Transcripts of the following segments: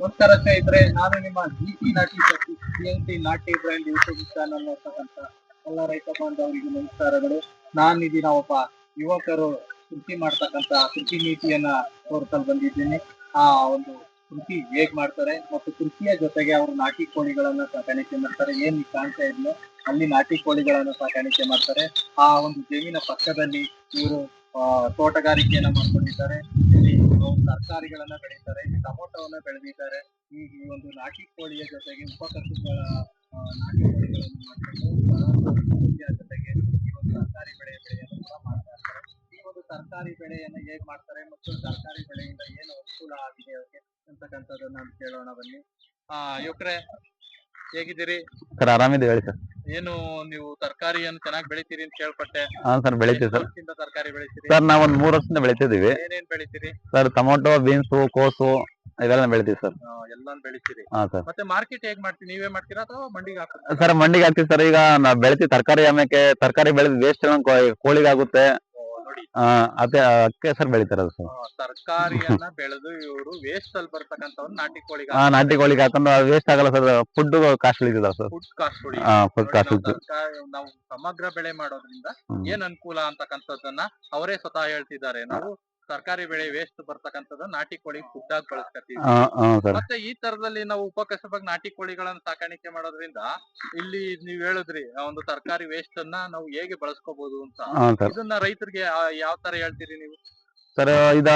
ನಮಸ್ಕಾರ ಇದ್ರೆ ನಾನು ನಿಮ್ಮ G T Nati T Nati brand YouTube channel ನೋಡ್ತಕ್ಕಂಥ ಎಲ್ಲ ರೈತ ಬಾಂಧವರಿಗೆ ನಮಸ್ಕಾರಗಳು. ನಾನು ಇದೀನ ಒಬ್ಬ ಯುವಕರು ಕೃಷಿ ಮಾಡ್ತಕ್ಕಂತ ಕೃಷಿ ನೀತಿಯನ್ನ ತೋರಿಸಲು ಬಂದಿದ್ದೀನಿ. ಆ ಒಂದು ಕೃಷಿ ಹೇಗ್ ಮಾಡ್ತಾರೆ ಮತ್ತು ಕೃಷಿಯ ಜೊತೆಗೆ ಅವರು ನಾಟಿ ಕೋಳಿಗಳನ್ನ ಸಾಕಾಣಿಕೆ ಮಾಡ್ತಾರೆ. ಏನ್ ಕಾಣ್ತಾ ಇದ್ಲು ಅಲ್ಲಿ ನಾಟಿ ಕೋಳಿಗಳನ್ನ ಸಾಕಾಣಿಕೆ ಮಾಡ್ತಾರೆ. ಆ ಒಂದು ಜಮೀನ ಪಕ್ಕದಲ್ಲಿ ಇವರು ತೋಟಗಾರಿಕೆಯನ್ನ ಮಾಡ್ಕೊಂಡಿದ್ದಾರೆ. ಇಲ್ಲಿ ತರಕಾರಿಗಳನ್ನ ಬೆಳೀತಾರೆ, ಇಲ್ಲಿ ಟೊಮೊಟೊವನ್ನ ಬೆಳೆದಿದ್ದಾರೆ. ಈ ಈ ಒಂದು ನಾಟಿ ಕೋಳಿಯ ಜೊತೆಗೆ ಉಪಕಸುಗಳ ನಾಟಿ ಕೋಳಿಗಳನ್ನು ಮಾಡ್ಕೊಂಡು ಜೊತೆಗೆ ಈ ಒಂದು ತರಕಾರಿ ಬೆಳೆ ಬೆಳೆಯನ್ನು ಕೂಡ ಮಾಡ್ತಾ ಇರ್ತಾರೆ ಈ ಒಂದು ತರಕಾರಿ ಬೆಳೆಯನ್ನ ಹೇಗ್ ಮಾಡ್ತಾರೆ ಮತ್ತು ತರಕಾರಿ ಬೆಳೆಯಿಂದ ಏನು ಅನುಕೂಲ ಆಗಿದೆ ಅವ್ರಿಗೆ ಅಂತಕ್ಕಂಥದ್ದನ್ನ ನಾನು ಕೇಳೋಣ ಬನ್ನಿ. ಆ, ಯುವಕ್ರೆ, ಹೇಗಿದ್ದೀರಿ? ಸರ್, ಆರಾಮಿದ್ದೀವಿ ಹೇಳಿ ಸರ್. ಏನು ನೀವು ತರಕಾರಿಯನ್ನು ಚೆನ್ನಾಗಿ ಬೆಳಿತೀರಿ ಅಂತ ಕೇಳ್ಪಟ್ಟೆ. ಹಾ ಸರ್ ಬೆಳಿತೀವಿ ಸರ್. ತರಕಾರಿ ಬೆಳಿತೀರಿ? ಸರ್ ನಾವ್ ಒಂದ್ ಮೂರ್ ವರ್ಷದಿಂದ ಬೆಳಿತಿದೀವಿ. ಏನೇನ್ ಬೆಳಿತೀರಿ? ಸರ್ ಟೊಮೊಟೊ ಬೀನ್ಸ್ ಕೋಸು ಇದೆಲ್ಲ ಬೆಳಿತೀವಿ ಸರ್. ಆ, ಎಲ್ಲಾನು ಬೆಳಿತೀರಿ. ಹಾ ಸರ್. ಮತ್ತೆ ಮಾರ್ಕೆಟ್ ಹೇಗ್ ಮಾಡ್ತೀರಿ? ನೀವೇ ಮಾಡ್ತೀರಾ ಅಥವಾ ಮಂಡಿಗೆ ಹಾಕ್ತೀರಾ? ಸರ್ ಮಂಡಿಗೆ ಹಾಕ್ತೀವಿ ಸರ್. ಈಗ ನಾವ್ ಬೆಳಿತೀವಿ ತರಕಾರಿ ಆಮೇಲೆ ತರಕಾರಿ ಬೆಳೆದು ವೇಸ್ಟ್ ಕೋಳಿಗೆ ಆಗುತ್ತೆ ಓ, ನೋಡಿ ಆ, ಅದೇ ಅದಕ್ಕೆ ಸರ್ ಬೆಳಿತಾರದು ಸರ್. ತರಕಾರಿಯನ್ನ ಬೆಳೆದು ಇವರು ವೇಸ್ಟ್ ಅಲ್ಲಿ ಬರ್ತಕ್ಕಂತ ನಾಟಿ ಕೋಳಿ ಹಾ ನಾಟಿ ಕೋಳಿಗೆ ಹಾಕೊಂಡು ವೇಸ್ಟ್ ಆಗಲ್ಲ ಸರ್ ಫುಡ್ ಕಾಸ್ಟ್ಲಿ ಇದೆ ಸರ್. ಫುಡ್ ಕಾಸ್ಟ್ ಕೊಡಿ ಹಾ ಫುಡ್ ನೋಡಿ, ನಾವು ಕಾಸ್ಟ್ಲಿ ನಾವು ಸಮಗ್ರ ಬೆಳೆ ಮಾಡೋದ್ರಿಂದ. ಏನ್ ಅನುಕೂಲ ಅಂತಕ್ಕಂಥದ್ದನ್ನ ಅವರೇ ಸ್ವತಃ ಹೇಳ್ತಿದ್ದಾರೆ. ನಾವು ತರಕಾರಿ ಬೆಳೆ ವೇಸ್ಟ್ ಬರ್ತಕ್ಕಂಥದ್ದು ನಾಟಿ ಕೋಳಿ ಫುಡ್ ಆಗಿ ಸರ್. ಮತ್ತೆ ಈ ತರದಲ್ಲಿ ನಾವು ಉಪಕಸಬಾಗಿ ನಾಟಿ ಕೋಳಿಗಳನ್ನ ಸಾಕಾಣಿಕೆ ಮಾಡೋದ್ರಿಂದ ಇಲ್ಲಿ ನೀವ್ ಹೇಳಿದ್ರಿ ಆ ಒಂದು ತರಕಾರಿ ವೇಸ್ಟ್ ಅನ್ನ ನಾವು ಹೇಗೆ ಬಳಸ್ಕೋಬಹುದು ಅಂತ. ಹಾ ಸರ್. ಇದನ್ನ ರೈತರಿಗೆ ಯಾವ ತರ ಹೇಳ್ತೀರಿ ನೀವು? ಸರ್ ಇದ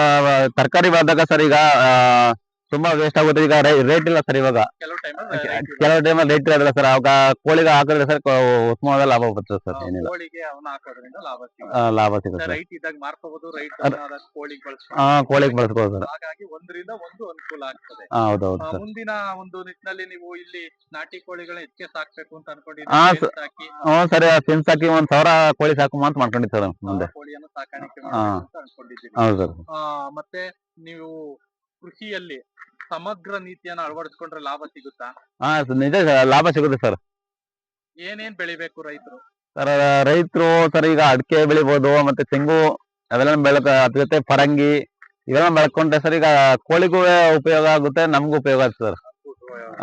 ತರಕಾರಿ ಬಂದಾಗ ಸರ್ ಈಗ ಆ, ತುಂಬಾ ವೇಸ್ಟ್ ಆಗುತ್ತೆ ಈಗ ರೇಟ್ ಇಲ್ಲ ಸರ್ ಇವಾಗ. ಕೆಲವು ಟೈಮ್ ಟೈಮಲ್ಲಿ ರೇಟ್ ಇರಲ್ಲ ಸರ್ ಅವಾಗ ಕೋಳಿಗೆ ಹಾಕಿದ್ರೆ ಸರ್ ಉತ್ತಮವಾದ ಲಾಭ ಬರ್ತದೆ ಸರ್ ಏನಿಲ್ಲ. ಲಾಭ ಸಿಗುತ್ತೆ. ಸರ್ ರೈಟ್ ಇದ್ದಾಗ ಮಾರ್ಕೋಬಹುದು ರೈಟ್ ಅದ್- ಕೋಳಿಗೆ ಬಳಸ್ಬೋದು. ಸರ್ ಹಾಗಾಗಿ ಒಂದರಿಂದ ಒಂದು ಅನುಕೂಲ ಆಗ್ತದೆ. ಹೌದೌದು ಸರ್ ಮುಂದಿನ ಒಂದು ನಿಟ್ಟಿನಲ್ಲಿ ನೀವು ಇಲ್ಲಿ ನಾಟಿ ಕೋಳಿಗಳ ಹೆಚ್ಚಿಗೆ ಸಾಕ್ಬೇಕು ಅಂತ ಹಾ, ಸರಿ ಹ್ಞೂ ಸಿನ್ಸ್ ಹಾಕಿ ಒಂದ್ ಸಾವಿರ ಕೋಳಿ ಸಾಕು ಅಂತ ಮಾಡ್ಕೊಂಡಿದ್ದು ಸರ್ ಮುಂದೆ. ಕೋಳಿಯನ್ನು ಸಾಕಾಣಿಕೆ ಹೌದು ಸರ್ ಮತ್ತೆ ನೀವು ಕೃಷಿಯಲ್ಲಿ ಸಮಗ್ರ ನೀತಿಯನ್ನು ಅಳವಡಿಸಿಕೊಂಡ್ರೆ ಲಾಭ ಸಿಗುತ್ತಾ? ಹಾ ನಿಜ ಲಾಭ ಸಿಗುತ್ತೆ ಸರ್. ಏನೇನ್ ಬೆಳಿಬೇಕು ರೈತರು? ಸರ್ ರೈತರು ಸರ್ ಈಗ ಅಡಿಕೆ ಬೆಳಿಬೋದು ಮತ್ತೆ ತೆಂಗು ಅವೆಲ್ಲ ಬೆಳಕ ಅದ್ರ ಜೊತೆ ಪರಂಗಿ ಇವೆಲ್ಲ ಬೆಳ್ಕೊಂಡ್ರೆ ಸರ್ ಈಗ ಕೋಳಿಗೂ ಉಪಯೋಗ ಆಗುತ್ತೆ ನಮಗೂ ಉಪಯೋಗ ಆಗುತ್ತೆ ಸರ್.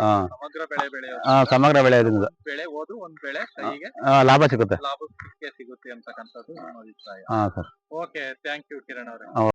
ಹಾ. ಸಮಗ್ರ ಬೆಳೆ ಬೆಳೆಯೋದು. ಹಾ, ಸಮಗ್ರ ಬೆಳೆ ಇದರಿಂದ ಒಂದ್ ಬೆಳೆ ಒಂದ್ ಬೆಳೆ ಕೈಗೆ ಲಾಭ ಸಿಗುತ್ತೆ. ಲಾಭಕ್ಕೆ ಸಿಗುತ್ತೆ ಅಂತಕ್ಕಂಥದ್ದು ನಮ್ಮ ಅಭಿಪ್ರಾಯ. ಹಾ sir. Okay thank you Kiran ಅವರೇ.